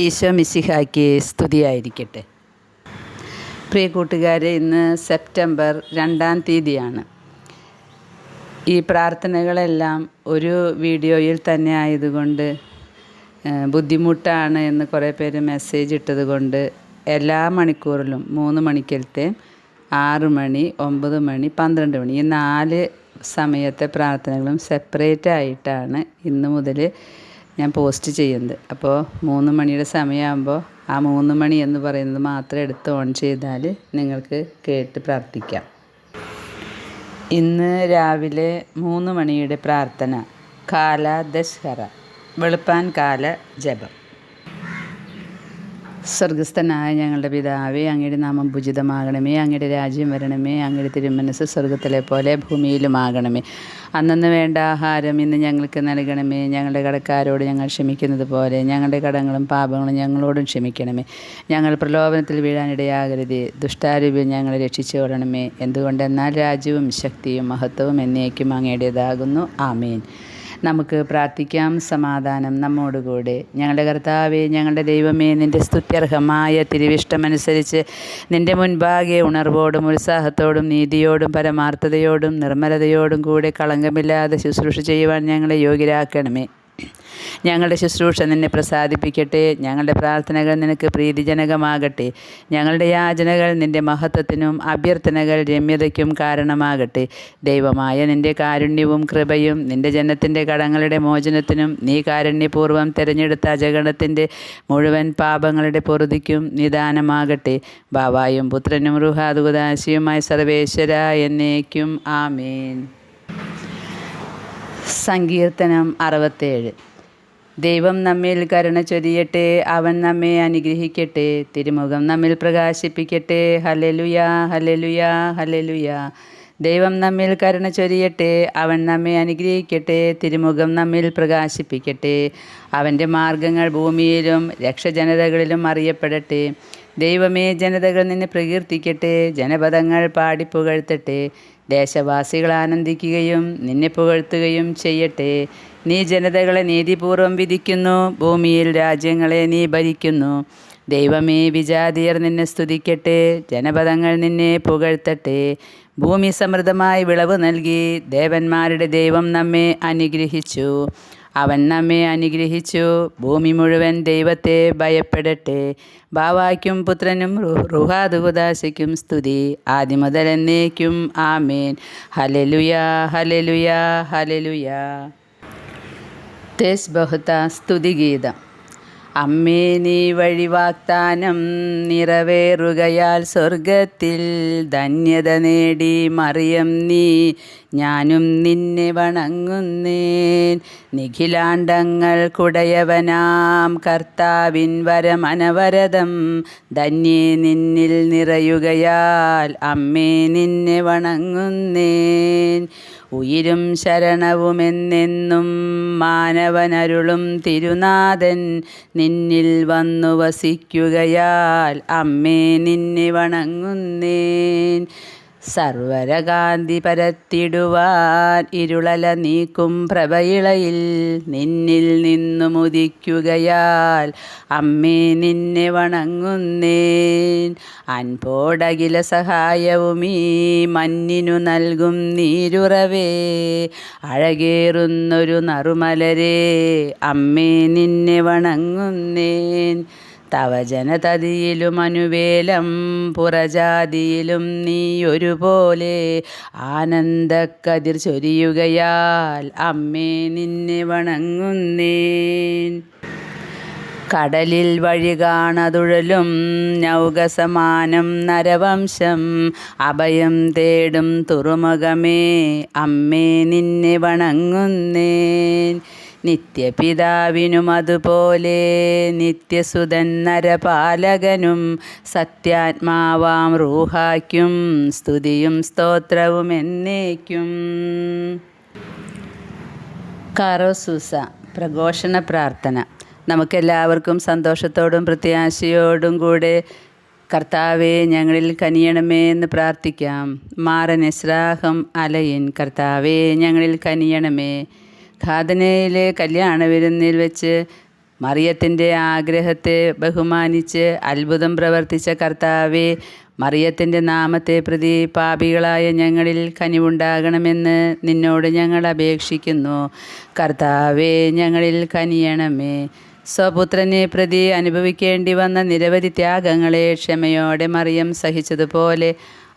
ഈശോ മിശിഹായ്ക്ക് സ്തുതിയായിരിക്കട്ടെ. പ്രിയ കൂട്ടുകാരെ ഇന്ന് സെപ്റ്റംബർ രണ്ടാം തീയതിയാണ്. ഈ പ്രാർത്ഥനകളെല്ലാം ഒരു വീഡിയോയിൽ തന്നെ ആയതുകൊണ്ട് ബുദ്ധിമുട്ടാണ് എന്ന് കുറേ പേര് മെസ്സേജ് ഇട്ടത് കൊണ്ട് എല്ലാ മണിക്കൂറിലും മൂന്ന് മണിക്കലത്തെ ആറ് മണി ഒമ്പത് മണി പന്ത്രണ്ട് മണി ഈ നാല് സമയത്തെ പ്രാർത്ഥനകളും സെപ്പറേറ്റ് ആയിട്ടാണ് ഇന്ന് മുതൽ ഞാൻ പോസ്റ്റ് ചെയ്യുന്നത്. അപ്പോൾ മൂന്ന് മണിയുടെ സമയമാകുമ്പോൾ ആ മൂന്ന് മണി എന്ന് പറയുന്നത് മാത്രം എടുത്ത് ഓൺ ചെയ്താൽ നിങ്ങൾക്ക് കേട്ട് പ്രാർത്ഥിക്കാം. ഇന്ന് രാവിലെ മൂന്ന് മണിയുടെ പ്രാർത്ഥന. കാല ദശ്ഹറ വെളുപ്പാൻ കാല ജപം. സ്വർഗസ്ഥനായ ഞങ്ങളുടെ പിതാവേ അങ്ങയുടെ നാമം ഭുജിതമാകണമേ അങ്ങയുടെ രാജ്യം വരണമേ അങ്ങയുടെ തിരുമനസ് സ്വർഗത്തിലെ പോലെ ഭൂമിയിലുമാകണമേ. അന്നന്ന് വേണ്ട ആഹാരം ഇന്ന് ഞങ്ങൾക്ക് നൽകണമേ. ഞങ്ങളുടെ കടക്കാരോട് ഞങ്ങൾ ക്ഷമിക്കുന്നത് പോലെ ഞങ്ങളുടെ കടങ്ങളും പാപങ്ങളും ഞങ്ങളോടും ക്ഷമിക്കണമേ. ഞങ്ങൾ പ്രലോഭനത്തിൽ വീഴാനിടയാകരുതേ. ദുഷ്ടാരൂപിൽ ഞങ്ങളെ രക്ഷിച്ചുകൊള്ളണമേ എന്തുകൊണ്ടെന്നാൽ രാജ്യവും ശക്തിയും മഹത്വവും എന്നേക്കും അങ്ങയുടേതാകുന്നു. ആമേൻ. നമുക്ക് പ്രാർത്ഥിക്കാം. സമാധാനം നമ്മോടുകൂടെ. ഞങ്ങളുടെ കർത്താവെ ഞങ്ങളുടെ ദൈവമേ നിന്റെ സ്തുത്യർഹമായ തിരുവിഷ്ടമനുസരിച്ച് നിന്റെ മുൻപാകെ ഉണർവോടും ഉത്സാഹത്തോടും നീതിയോടും പരമാർത്ഥതയോടും നിർമ്മലതയോടും കൂടെ കളങ്കമില്ലാതെ ശുശ്രൂഷ ചെയ്യുവാൻ ഞങ്ങളെ യോഗ്യരാക്കണമേ. ഞങ്ങളുടെ ശുശ്രൂഷ നിന്നെ പ്രസാദിപ്പിക്കട്ടെ. ഞങ്ങളുടെ പ്രാർത്ഥനകൾ നിനക്ക് പ്രീതിജനകമാകട്ടെ. ഞങ്ങളുടെ യാചനകൾ നിന്റെ മഹത്വത്തിനും അഭ്യർത്ഥനകൾ രമ്യതയ്ക്കും കാരണമാകട്ടെ. ദൈവമായ നിന്റെ കാരുണ്യവും കൃപയും നിന്റെ ജനത്തിന്റെ കടങ്ങളുടെ മോചനത്തിനും നീ കാരുണ്യപൂർവം തിരഞ്ഞെടുത്ത അജഗണത്തിന്റെ മുഴുവൻ പാപങ്ങളുടെ പൊറുതിക്കും നിദാനമാകട്ടെ. ബാവായും പുത്രനും റുഹാദുദാശിയുമായ സർവേശ്വര എന്നേക്കും ആമേൻ. സങ്കീർത്തനം അറുപത്തേഴ്. ദൈവം നമ്മിൽ കരുണ ചൊരിയട്ടെ അവൻ നമ്മെ അനുഗ്രഹിക്കട്ടെ തിരുമുഖം നമ്മിൽ പ്രകാശിപ്പിക്കട്ടെ. ഹലലുയാ ഹലലുയാ ഹലലുയാ ദൈവം നമ്മിൽ കരുണ ചൊരിയട്ടെ അവൻ നമ്മെ അനുഗ്രഹിക്കട്ടെ തിരുമുഖം നമ്മിൽ പ്രകാശിപ്പിക്കട്ടെ. അവന്റെ മാർഗങ്ങൾ ഭൂമിയിലും രക്ഷജനതകളിലും അറിയപ്പെടട്ടെ. ദൈവമേ ജനതകൾ നിന്നെ പ്രകീർത്തിക്കട്ടെ ജനപദങ്ങൾ പാടിപ്പുകഴ്ത്തട്ടെ ദേശവാസികൾ ആനന്ദിക്കുകയും നിന്നെ പുകഴ്ത്തുകയും ചെയ്യട്ടെ. നീ ജനതകളെ നീതിപൂർവം വിധിക്കുന്നു ഭൂമിയിൽ രാജ്യങ്ങളെ നീ ഭരിക്കുന്നു. ദൈവമേ വിജാതിയർ നിന്നെ സ്തുതിക്കട്ടെ ജനപദങ്ങൾ നിന്നെ പുകഴ്ത്തട്ടെ. ഭൂമി സമൃദ്ധമായി വിളവ് നൽകി ദേവന്മാരുടെ ദൈവം നമ്മെ അനുഗ്രഹിച്ചു. അവൻ നമ്മെ അനുഗ്രഹിച്ചു. ഭൂമി മുഴുവൻ ദൈവത്തെ ഭയപ്പെടട്ടെ. ബാവായ്ക്കും പുത്രനും റുഹാദുദാശയ്ക്കും സ്തുതി. ആദിമുതൽ മുതൽ എന്നേക്കും ആമേൻ. ഹലലുയാ ഹലലുയാ ഹലലുയാ തേസ് ബഹുത സ്തുതിഗീതം അമ്മേ നീ വഴി വാഗ്ദാനം നിറവേറുകയാൽ സ്വർഗത്തിൽ ധന്യത നേടി മറിയം നീ. ഞാനും നിന്നെ വണങ്ങുന്നേൻ. നിഖിലാണ്ടങ്ങൾ കുടയവനാം. കർത്താവിൻ വരമനവരതം ധന്യേ നിന്നിൽ നിറയുകയാൽ അമ്മേ നിന്നെ വണങ്ങുന്നേൻ. ഉയിരും ശരണവുമെന്നെന്നും മാനവനരുളും തിരുനാഥൻ നിന്നിൽ വന്നു വസിക്കുകയാൽ അമ്മേ നിന്നെ വണങ്ങുന്നേൻ. സർവരകാന്തി പരത്തിടുവാൻ ഇരുളല നീക്കും പ്രഭയിളയിൽ നിന്നിൽ നിന്നു മുദിക്കുകയാൽ അമ്മേ നിന്നെ വണങ്ങുന്നേൻ. അൻപോടകില സഹായവുമീ മഞ്ഞിനു നൽകും നീരുറവേ. അഴകേറുന്നൊരു നറുമലരേ അമ്മേ നിന്നെ വണങ്ങുന്നേൻ. തവ ജനതതിയിലും അനുവേലം പുറജാതിയിലും നീ ഒരുപോലെ ആനന്ദക്കതിർ ചൊരിയുകയാൽ അമ്മേ നിന്നെ വണങ്ങുന്നേൻ. കടലിൽ വഴി കാണതുഴലും നൗകസമാനം നരവംശം അഭയം തേടും തുറുമുഖമേ അമ്മേ നിന്നെ വണങ്ങുന്നേൻ. നിത്യപിതാവിനും അതുപോലെ നിത്യസുതൻ നരപാലകനും സത്യാത്മാവാം റൂഹായ്ക്കും സ്തുതിയും സ്തോത്രവും എന്നേക്കും. കറോസൂസ പ്രഘോഷണ പ്രാർത്ഥന. നമുക്കെല്ലാവർക്കും സന്തോഷത്തോടും പ്രത്യാശയോടും കൂടെ കർത്താവെ ഞങ്ങളിൽ കനിയണമേ എന്ന് പ്രാർത്ഥിക്കാം. മാറനെസ്രാഹം അലയിൻ കർത്താവെ ഞങ്ങളിൽ കനിയണമേ. ഖാദനയിലെ കല്യാണ വിരുന്നിൽ വെച്ച് മറിയത്തിന്റെ ആഗ്രഹത്തെ ബഹുമാനിച്ച് അത്ഭുതം പ്രവർത്തിച്ച കർത്താവെ മറിയത്തിന്റെ നാമത്തെ പ്രതി പാപികളായ ഞങ്ങളിൽ കനിവുണ്ടാകണമെന്ന് നിന്നോട് ഞങ്ങൾ അപേക്ഷിക്കുന്നു. കർത്താവെ ഞങ്ങളിൽ കനിയണമേ. സ്വപുത്രനെ പ്രതി അനുഭവിക്കേണ്ടി വന്ന നിരവധി ത്യാഗങ്ങളെ ക്ഷമയോടെ മറിയം സഹിച്ചതുപോലെ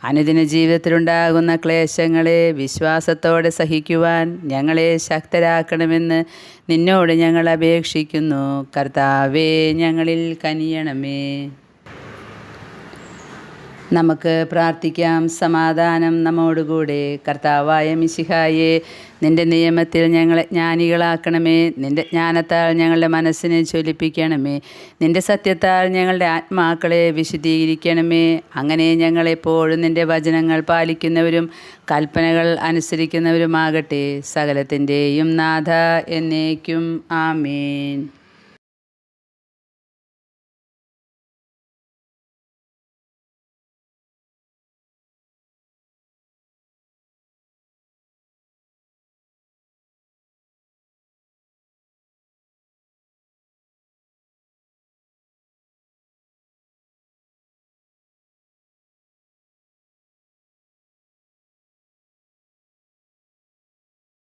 അനുദിന ജീവിതത്തിലുണ്ടാകുന്ന ക്ലേശങ്ങളെ വിശ്വാസത്തോടെ സഹിക്കുവാൻ ഞങ്ങളെ ശക്തരാക്കണമെന്ന് നിന്നോട് ഞങ്ങൾ അപേക്ഷിക്കുന്നു. കർത്താവേ ഞങ്ങളിൽ കനിയണമേ. നമുക്ക് പ്രാർത്ഥിക്കാം. സമാധാനം നമ്മോടുകൂടെ. കർത്താവായ മിശിഹായെ നിന്റെ നിയമത്തിൽ ഞങ്ങളെ ജ്ഞാനികളാക്കണമേ. നിന്റെ ജ്ഞാനത്താൽ ഞങ്ങളുടെ മനസ്സിനെ ജ്വലിപ്പിക്കണമേ. നിന്റെ സത്യത്താൽ ഞങ്ങളുടെ ആത്മാക്കളെ വിശദീകരിക്കണമേ അങ്ങനെ ഞങ്ങളെപ്പോഴും നിന്റെ വചനങ്ങൾ പാലിക്കുന്നവരും കൽപ്പനകൾ അനുസരിക്കുന്നവരുമാകട്ടെ. സകലത്തിന്റെയും നാഥ എന്നേക്കും. ആമേൻ.